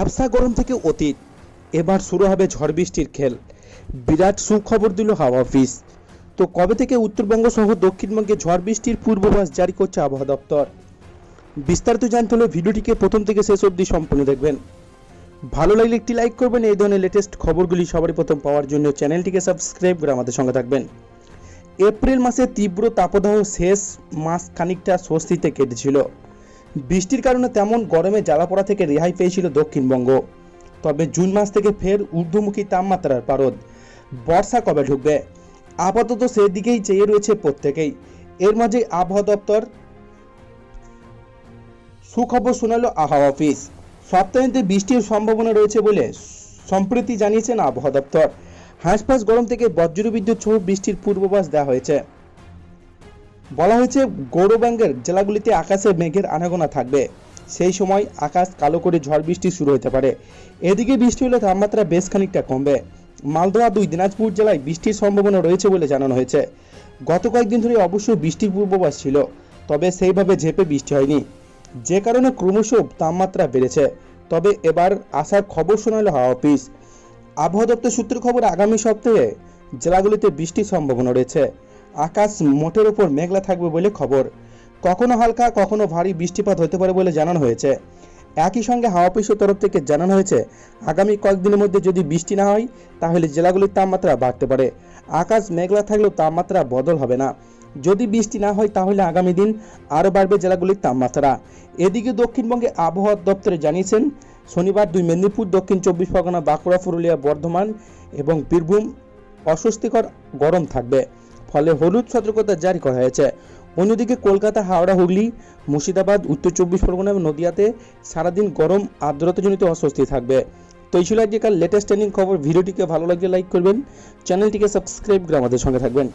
ভ্যাবসা গরম থেকে অতীত। এবার শুরু হবে ঝড় বৃষ্টির খেল। বিরাট সুখবর দিল হাওয়া অফিস। তো কবে থেকে উত্তরবঙ্গ সহ দক্ষিণবঙ্গে ঝড় বৃষ্টির পূর্বাভাস জারি করছে আবহাওয়া দপ্তর? বিস্তারিত জানতে হলে ভিডিওটিকে প্রথম থেকে শেষ অবধি সম্পূর্ণ দেখবেন। ভালো লাগলে একটি লাইক করবেন, এই ধরনের লেটেস্ট খবরগুলি সবারই প্রথম পাওয়ার জন্য চ্যানেলটিকে সাবস্ক্রাইব করে আমাদের সঙ্গে থাকবেন। এপ্রিল মাসে তীব্র তাপদাহ শেষ মাস খানিকটা স্বস্তিতে কেটেছিল। বৃষ্টির কারণে তেমন গরমে জ্বালা পড়া থেকে রেহাই পেয়েছিল দক্ষিণবঙ্গ। তবে জুন মাস থেকে ফের ঊর্ধ্বমুখী তাপমাত্রার পারদ। বর্ষা কবে ঢুকবে? আপাতত সেদিকেই চেয়ে রয়েছে প্রত্যেকেই। এর মাঝে আবহাওয়া দপ্তর সুখবর শোনালো আবহাওয়া অফিস। সপ্তাহান্তে বৃষ্টির সম্ভাবনা রয়েছে বলে সম্প্রতি জানিয়েছেন আবহাওয়া দপ্তর। হাঁসফাঁস গরম থেকে বজ্রবিদ্যুৎ সহ বৃষ্টির পূর্বাভাস দেওয়া হয়েছে। বলা হয়েছে গৌরবাঙ্গের জেলাগুলিতে আকাশে মেঘের আনাগোনা থাকবে। সেই সময় আকাশ কালো করে ঝড় বৃষ্টি শুরু হতে পারে। এদিকে বৃষ্টি হলে তাপমাত্রা বেশ খানিকটা কমবে। মালদহ দুই দিনাজপুর জেলায় বৃষ্টির সম্ভাবনা রয়েছে বলে জানানো হয়েছে। গত কয়েকদিন ধরে অবশ্যই বৃষ্টির পূর্বাভাস ছিল, তবে সেইভাবে ঝেপে বৃষ্টি হয়নি। যে কারণে ক্রমশ তাপমাত্রা বেড়েছে। তবে এবার আসার খবর শোনালো হাওয়া অফিস। আবহাওয়া দপ্তর সূত্রের খবর, আগামী সপ্তাহে জেলাগুলিতে বৃষ্টির সম্ভাবনা রয়েছে। আকাশ মোটের ওপর মেঘলা থাকবে বলে খবর। কখনো হালকা, কখনো ভারী বৃষ্টিপাত হতে পারে বলে জানানো হয়েছে। একই সঙ্গে হাওয়া অফিসের তরফ থেকে জানানো হয়েছে, আগামী কয়েকদিনের মধ্যে যদি বৃষ্টি না হয়, তাহলে জেলাগুলির তাপমাত্রা বাড়তে পারে। আকাশ মেঘলা থাকলেও তাপমাত্রা বদল হবে না। যদি বৃষ্টি না হয়, তাহলে আগামী দিন আরও বাড়বে জেলাগুলির তাপমাত্রা। এদিকে দক্ষিণবঙ্গে আবহাওয়া দপ্তরে জানিয়েছেন, শনিবার দুই মেদিনীপুর, দক্ষিণ চব্বিশ পরগনা, বাঁকুড়া, পুরুলিয়া, বর্ধমান এবং বীরভূম অস্বস্তিকর গরম থাকবে। ফলে হলুদ সতর্কতা জারি করা হয়েছে। অন্যদিকে কলকাতা, হাওড়া, হুগলি, মুর্শিদাবাদ, উত্তর চব্বিশ পরগনা এবং নদিয়াতে সারাদিন গরম আর্দ্রতাজনিত অস্বস্তি থাকবে। তো এই ছিল আজকেকার লেটেস্ট ট্রেনিং খবর। ভিডিওটিকে ভালো লাগলে লাইক করবেন। চ্যানেলটিকে সাবস্ক্রাইব করে আমাদের সঙ্গে থাকবেন।